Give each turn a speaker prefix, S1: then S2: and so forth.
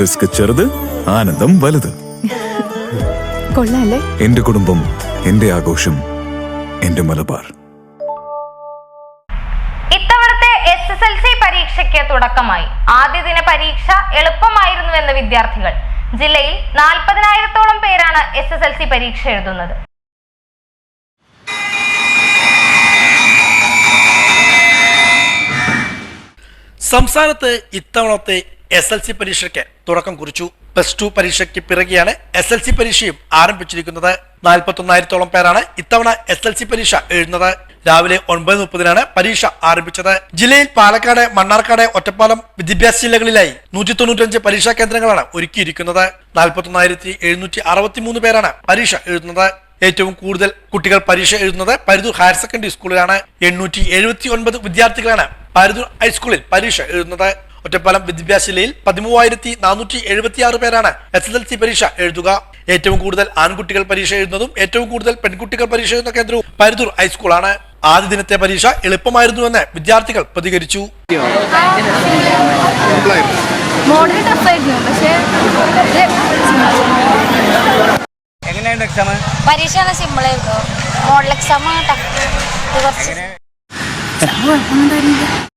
S1: Risk ചെറുത് ആനന്ദം വലുത്.
S2: കൊള്ളാല്ലേ?
S1: എന്റെ കുടുംബം എന്റെ ആഘോഷം എന്റെ മലബാർ.
S3: ഇത്തവണത്തെ എസ് എസ് എൽ സി പരീക്ഷയ്ക്ക് തുടക്കമായി. ആദ്യ ദിന പരീക്ഷ എളുപ്പമായിരുന്നുവെന്ന് വിദ്യാർത്ഥികൾ. ജില്ലയിൽ നാൽപ്പതിനായിരത്തോളം പേരാണ് എസ് എസ് എൽ സി പരീക്ഷ എഴുതുന്നത്.
S4: സംസ്ഥാനത്ത് ഇത്തവണത്തെ എസ് എൽ സി പരീക്ഷയ്ക്ക് തുടക്കം കുറിച്ചു. പ്ലസ് ടു പരീക്ഷയ്ക്ക് പിറകെയാണ് എസ് എൽ സി പരീക്ഷയും ആരംഭിച്ചിരിക്കുന്നത്. നാൽപ്പത്തൊന്നായിരത്തോളം പേരാണ് ഇത്തവണ എസ് എൽ സി പരീക്ഷ എഴുതുന്നത്. രാവിലെ ഒൻപത് മുപ്പതിനാണ് പരീക്ഷ ആരംഭിച്ചത്. ജില്ലയിൽ പാലക്കാട് മണ്ണാർക്കാട് ഒറ്റപ്പാലം വിദ്യാഭ്യാസ ജില്ലകളിലായി നൂറ്റി തൊണ്ണൂറ്റഞ്ച് പരീക്ഷാ കേന്ദ്രങ്ങളാണ് ഒരുക്കിയിരിക്കുന്നത്. നാൽപ്പത്തൊന്നായിരത്തി എഴുന്നൂറ്റി അറുപത്തിമൂന്ന് പേരാണ് പരീക്ഷ എഴുതുന്നത്. ഏറ്റവും കൂടുതൽ കുട്ടികൾ പരീക്ഷ എഴുതുന്നത് പരുതൂർ ഹയർ സെക്കൻഡറി സ്കൂളിലാണ്. എണ്ണൂറ്റി എഴുപത്തി ഒൻപത് വിദ്യാർത്ഥികളാണ് പരുതൂർ ഹൈസ്കൂളിൽ പരീക്ഷ എഴുതുന്നത്. ഒറ്റപ്പാലം വിദ്യാഭ്യാസ ജില്ലയിൽ പതിമൂവായിരത്തി നാനൂറ്റി എഴുപത്തി ആറ് പേരാണ് എസ് എസ് എൽ സി പരീക്ഷ എഴുതുക. ഏറ്റവും കൂടുതൽ ആൺകുട്ടികൾ പരീക്ഷ എഴുതുന്നതും ഏറ്റവും കൂടുതൽ പെൺകുട്ടികൾ പരീക്ഷ എഴുതുന്ന കേന്ദ്രവും പരുതൂർ ഹൈസ്കൂളാണ്. ആദ്യ ദിനത്തെ പരീക്ഷ എളുപ്പമായിരുന്നുവെന്ന് വിദ്യാർത്ഥികൾ പ്രതികരിച്ചു.
S5: എങ്ങനെയുണ്ട് എക്സാം
S6: പരീക്ഷ സിമ്പിൾ ആയിരുന്നു. മോഡൽ എക്സാം ടഫ് കുറച്ച്